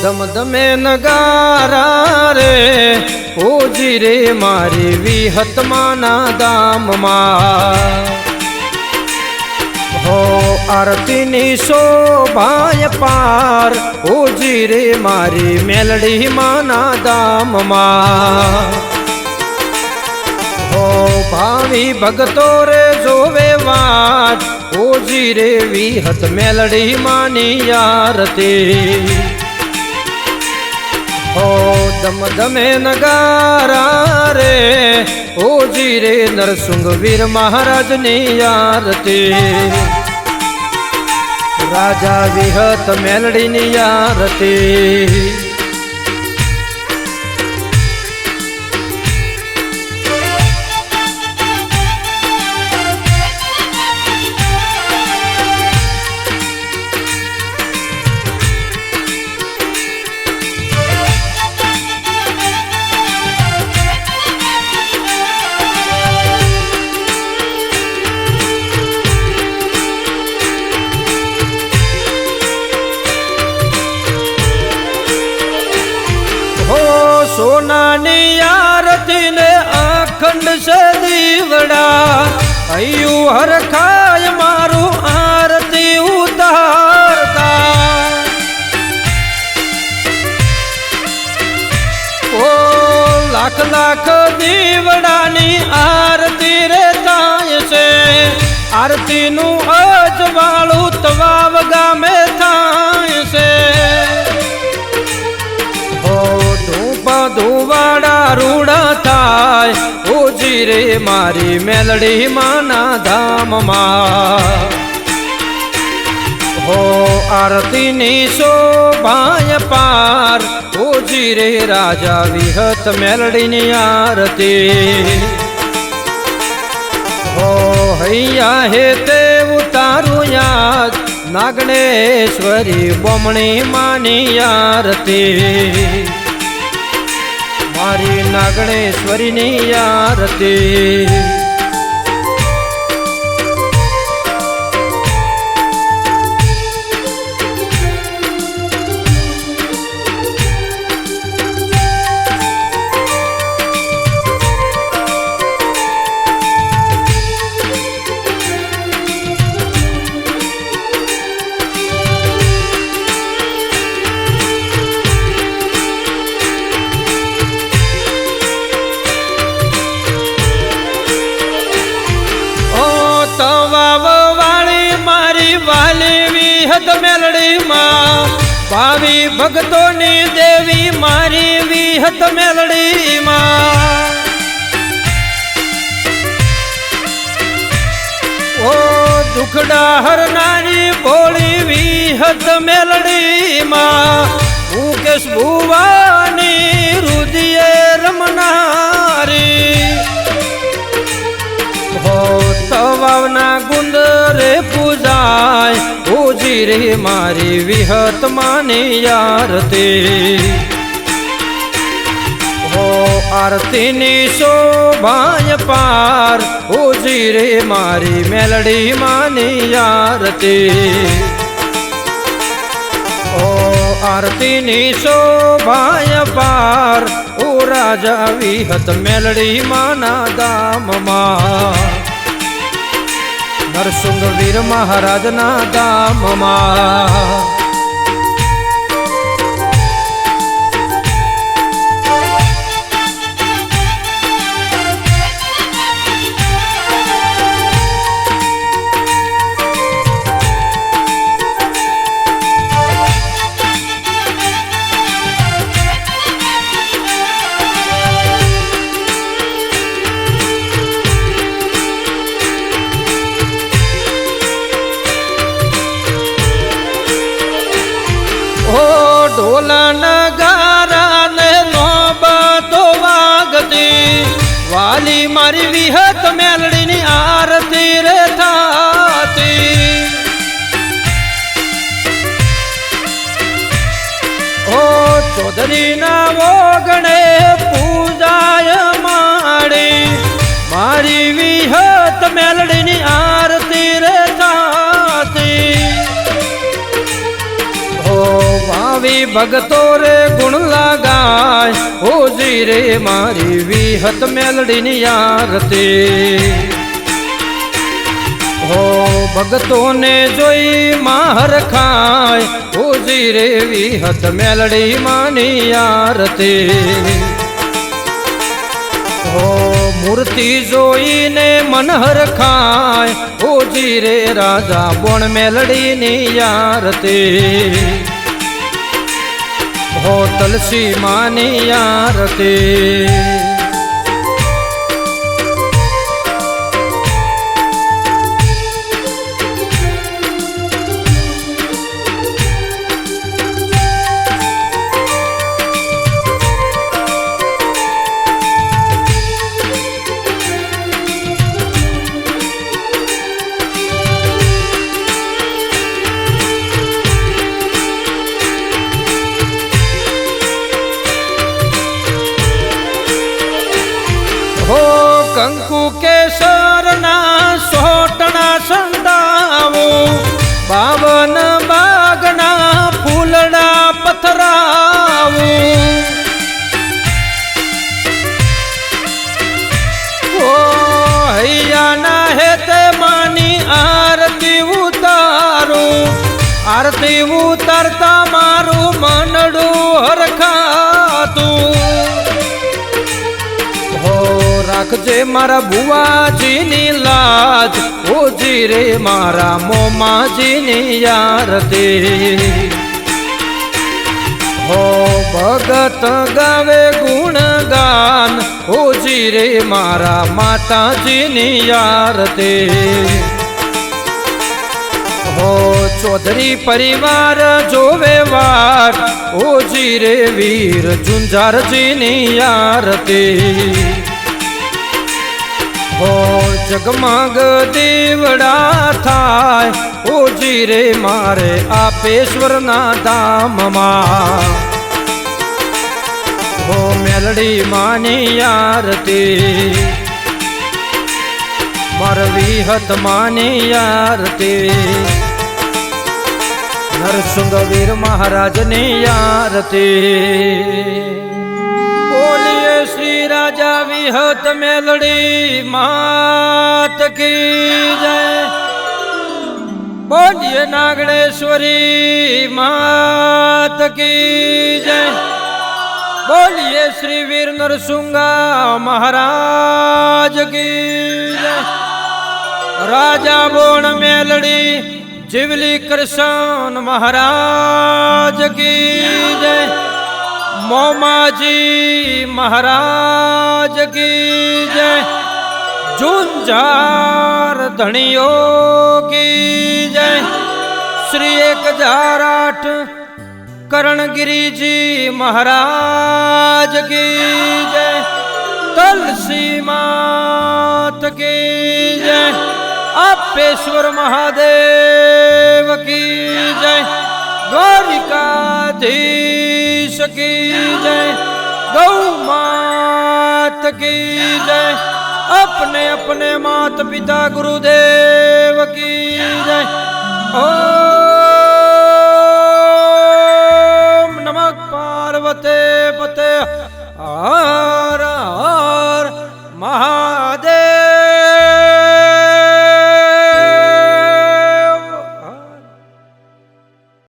ધમ ધમે નગારા રે, ઓજી રે મારી વિહતમાના દામમાં હો આરતીની શોભાય પાર, ઓજી રે મારી મેલડી માના દામમાં હો ભાવી ભગતો રે જોવે વાત, ઓજી રે વિહત મેલડી માની આરતી. હો દમે નગારા રે ઓજી રે નરસિંહ વીર મહારાજની આરતી. રાજા વિહત મેલડીની આરતી. અખંડ છે દીવડા. હૈયું હરખાય મારું આરતી ઉતારતા. ઓ લાખ લાખ દીવડાની આરતી રે છે. આરતીનું ધુવાડા રૂડા થાય, ઉજી રે મારી મેલડી માના ધામમાં. હો આરતીની શોભાય પાર, ઉજી રે રાજા વિહત મેલડીની આરતી. હો હૈયા હે તે ઉતારું યાદ, નાગણેશ્વરી બમણી માની આરતી. મારી નાગણેશ્વરીની આરતી. મેલડીમાં. ભાવી ભક્તોની દેવી મારી વિહત મેલડીમાં. ઓ દુખડા હરનારી ભોળી વિહત મેલડીમાં. મુકેશ ભુવાની રે મારી વિહત માની આરતી. હો આરતીની શોભાય પાર ઓજી રે મારી મેલડી માની આરતી. ઓ આરતીની શોભાય પાર ઓ રાજા વિહત મેલડી માના દામમાં. નરસુંગ વીર મહારાજના દામમાં ઢોલ નગારા ને નોબતો વાગતી. વાલી મારી વિહત મેલડીની આરતી રે થાતી. ઓ ચૌધરીના ઓગણે પૂજાય માડી. મારી વિહત મેલડીની આરતી ભાવી ભગતો રે ગુણ લાગાય. ઓજી રે મારી વિહત મેલડીની આરતી. હો ભગતોને જોઈ માહર ખાય. હોજી રે વિહત મેલડી માની આરતી. હો મૂર્તિ જોઈને મનહર ખાય. ઓજી રે રાજા બોણ મેલડીની આરતી. હો તલસી માની આરતી રાખજે મારા બુવાજીની લાજ ઓજી રે મારા મોમાજીની યારતી હો ભગત ગાવે ગુણગાન ઓજી રે મારા માતાજીની યારતી હો ચૌધરી પરિવાર જોવે વાટ ઓજી રે વીર ઝુંઝારજીની આરતી હો જગમગ દેવડા થાય. ઓજી રે મારે આપેશ્વરના ધામમાં. હો મેલડી માની આરતી. મારવી હત માની આરતી. નરસુંગવીર મહારાજની આરતી. શ્રી રાજા વિહત મેલડી, માત કી જય. બોલીએ નાગણેશ્વરી માત કી જય. બોલીએ શ્રી વીર નરસુંગા મહારાજ કી જય. રાજા બોણ મેલડી, જીવલી કૃષ્ણ મહારાજ કી જય. મોમાજી મહારાજ કી જય ઝુંઝાર ધણીઓ કી જય શ્રી એક હજાર આઠ કરણગીરીજી મહારાજ કી જય તલસી માત કી જય આપેશ્વર મહાદેવ કી જય द्वारिकाधीश की जय। गौ मात की जय। अपने अपने मात पिता गुरुदेव की जय। ओ